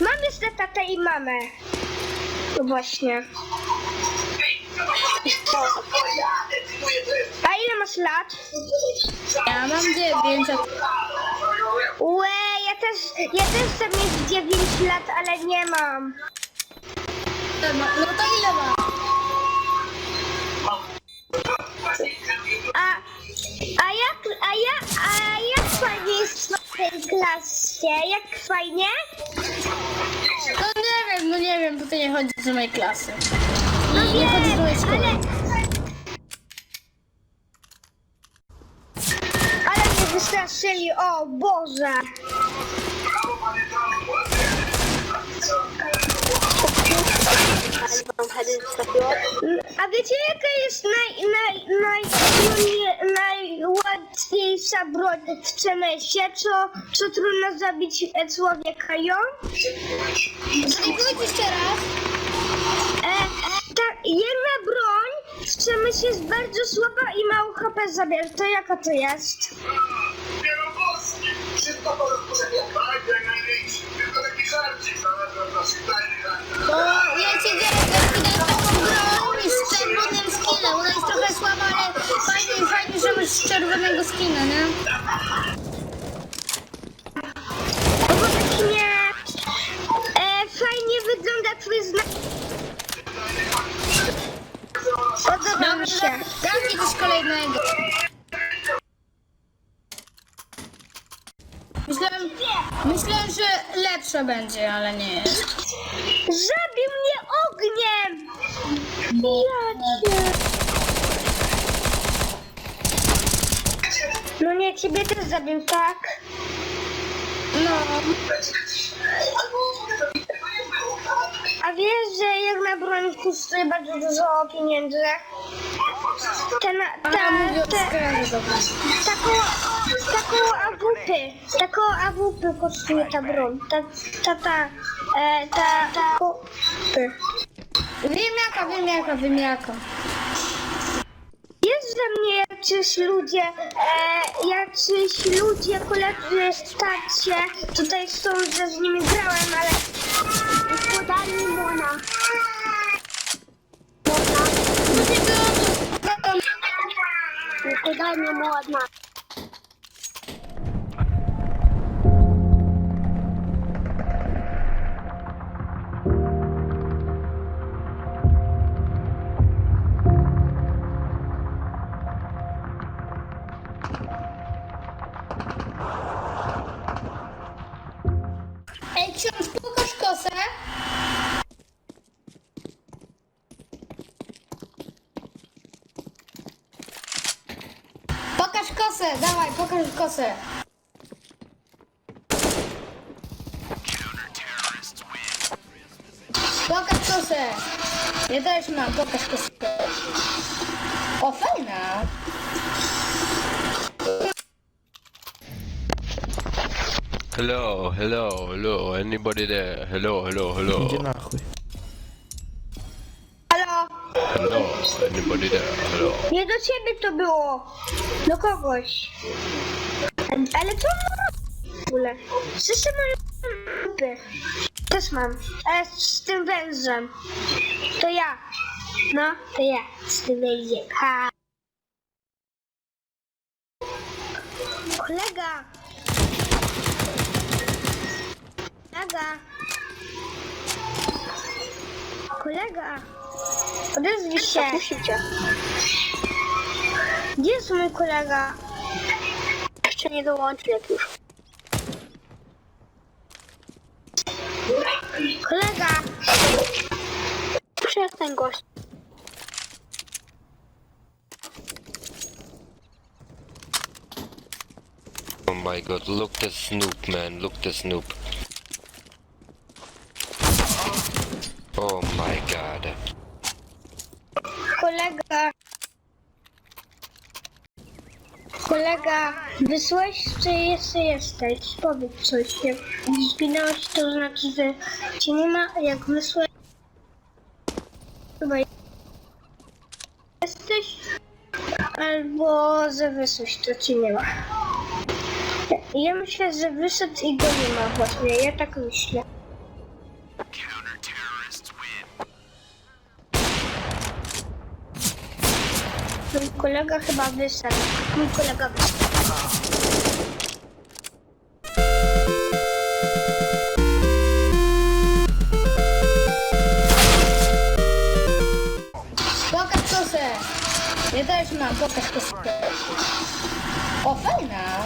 Mam jeszcze tatę i mamę. No właśnie. A ile masz lat? Ja mam dziewięć, Łe, ja też, ja też chcę mieć 9 lat, ale nie mam. No to ile ma? Fajnie? No nie wiem, no nie wiem, bo ty nie chodzisz do mojej klasy. No I nie chodzisz do mojej szkoły. ale... Ale mnie wystraszyli, o Boże! A wiecie jaka jest naj, naj, naj, naj, najłatwiejsza broń w CMS-ie? Co, co trudno zabić e, człowieka ją? Powiedz jeszcze raz. E, ta jedna broń w CMS jest bardzo słaba i mało HP zabiera. To jaka to jest? Wielobłoski! Wszystko po rozpoczęciu czerwonego skina, nie? Właśnie e, fajnie wygląda twój znak. Podoba mi się. Dam coś kolejnego. Myślałem, myślałem, że lepsze będzie, ale nie jest. Zabił mnie ogniem! Ja cię. No nie, ciebie też zabił, tak? No, A wiesz, że jedna broń kosztuje bardzo dużo pieniędzy? Ten, ta, dobra. taką, taką AWP, taką AWP kosztuje ta broń. Ta, ta, ta, e, ta, ta, ko- Wiem jaka, wiem jaka, wiem jaka. Jest ze mnie jacyś ludzie, e, jacyś ludzie, koledzy starcie, tutaj są, że z nimi grałem, ale podali Mona. Nie było to... Podaj mi Mona. Ksiądz, pokaż kosę. Pokaż kosę, dawaj, pokaż kosę. Pokaż kosę. Ja też mam, pokaż kosę. O, fajna. Hello, hello, hello, anybody there? Hello, hello, hello. Idzie na chuj. Hello, anybody there? Hello. nie do ciebie to było. Do kogoś. Ale co mam w ogóle? Wszyscy mają. Też mam. Ale z tym wężem. To ja. No, to ja. Z tym wężem. Ha. Kolega. Kolega. Kolega. Odezwij się. Gdzie jest mój kolega? Jeszcze nie dołączył jak już. Kolega! Przestań gość. Oh my god, look the snoop, man, look the snoop. Oh my god. Kolega! Kolega, wysłałeś czy jeszcze jesteś? Powiedz coś. Jak zginąłeś, to znaczy, że cię nie ma. Jak wysłałeś, chyba jesteś. Albo że wysłałeś, to cię nie ma. Ja myślę, że wyszedł i go nie ma właśnie. Ja tak myślę. Mój kolega chyba wyszedł. Mój kolega wyszedł. Pokaż kosę. Ja też mam, pokaż kosę. O, fajna.